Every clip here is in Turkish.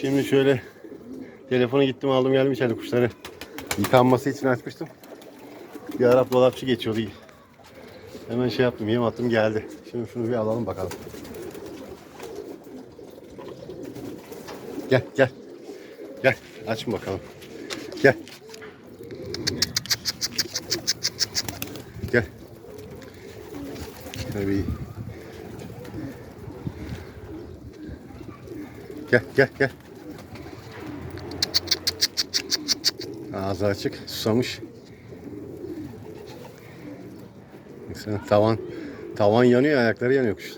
Şimdi şöyle telefonu gittim aldım geldim içeride kuşları yıkanması için açmıştım. Bir Arap dolapçı geçiyordu. Hemen şey yaptım yem attım geldi. Şimdi şunu bir alalım bakalım. Gel gel. Gel açma bakalım. Gel. Gel. Şöyle Gel gel gel. Ağzı açık, susamış. Baksana tavan tavan yanıyor, ayakları yanıyor kuş.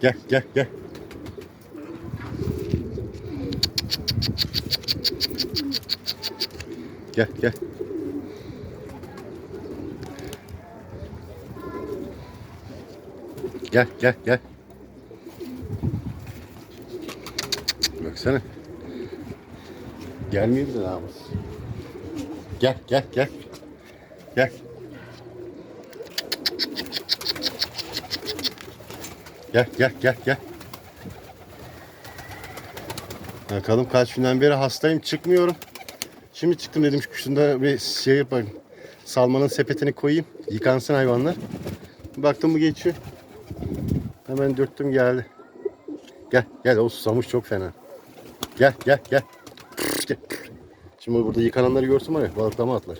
Gel gel gel. Gel gel. Gel gel gel. Baksana. Gelmiyor bize namus. Gel gel gel. Gel. Gel gel gel gel. Bakalım kaç günden beri hastayım çıkmıyorum. Şimdi çıktım dedim şunda bir şey yapayım. Salmanın sepetini koyayım. Yıkansın hayvanlar. Baktım bu geçiyor. Hemen dürttüm geldi. Gel gel o susamış çok fena. Gel gel gel. Gel. Şimdi burada yıkananları görsün var ya balıklama atlar.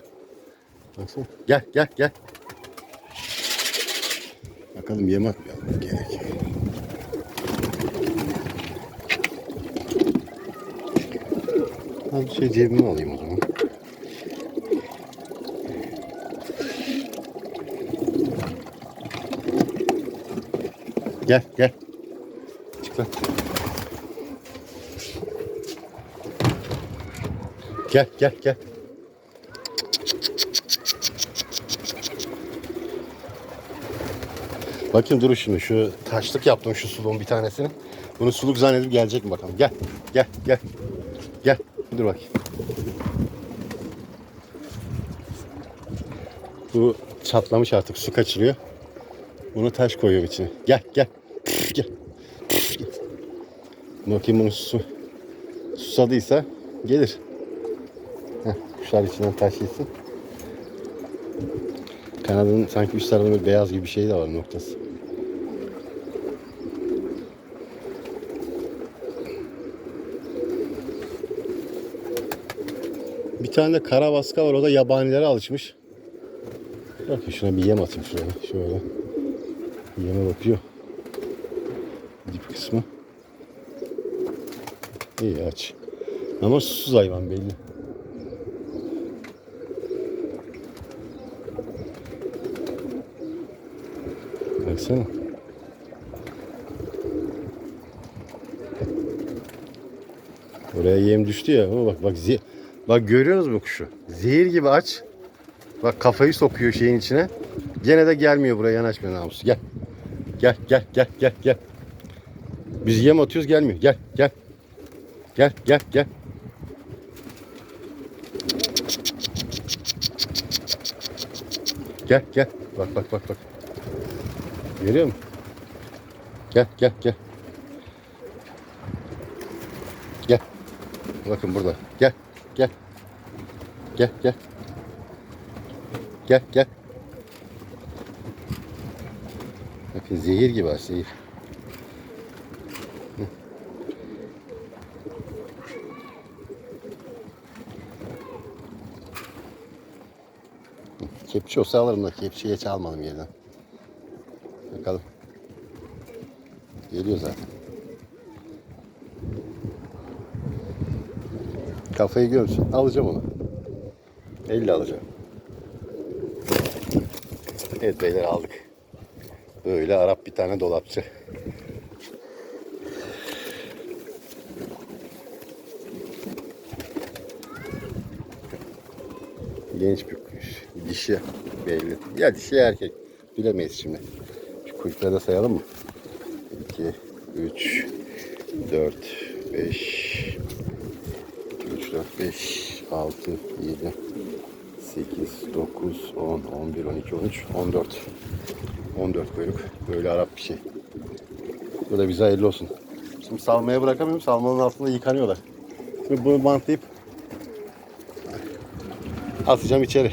Baksana. Gel gel gel. Bakalım yem atmayalım gerek. Ben bir şey cebime alayım o zaman. Gel gel. Çık lan. Gel gel gel. Bakayım dur şimdi şu taşlık yaptım şu suluğun bir tanesini. Bunu suluk zannedip gelecek mi bakalım. Gel gel gel. Gel dur bakayım. Bu çatlamış artık su kaçırıyor. Bunu taş koyuyorum içine. Gel. Gel. gel. Bakayım bunun su susadıysa gelir. Heh, kuşlar içinden taş yesin. Kanadının sanki üst tarafında bir beyaz gibi bir şey de var noktası. Bir tane de kara baska var o da yabanilere alışmış. Bakın şuna bir yem atayım şöyle. Şöyle. Yeme bakıyor. Dip kısmı. İyi aç. Ama susuz hayvan belli. Baksana. Oraya yem düştü ya. Ama bak bak ze bak görüyorsunuz mu kuşu? Zehir gibi aç. Bak kafayı sokuyor şeyin içine. Gene de gelmiyor buraya yanaşmıyor namusu. Gel. Gel gel gel gel gel. Biz yem atıyoruz gelmiyor. Gel gel. Gel gel gel. Gel gel. Bak bak bak bak. Görüyor musun? Gel gel gel. Gel. Bakın burada. Gel gel. Gel gel. Gel gel. Bakın zehir gibi var zehir. Kepçe olsa alırım da kepçeyi hiç almadım yerden. Bakalım. Geliyor zaten. Kafayı görürsün. Alacağım onu. Elle alacağım. Evet beyler aldık. Böyle Arap bir tane dolapçı. Genç bir kuş. Dişi belli. Ya dişi erkek. Bilemeyiz şimdi. Şu kuşları da sayalım mı? 2, 3, 4, 5, 3, 4, 5, 6, 7, 8, 9, 10, 11, 12, 13, 14. 14 kuyruk. Böyle Arap bir şey. Bu da bize hayırlı olsun. Şimdi salmaya bırakamıyorum. Salmanın altında yıkanıyorlar. Şimdi bunu bantlayıp atacağım içeri.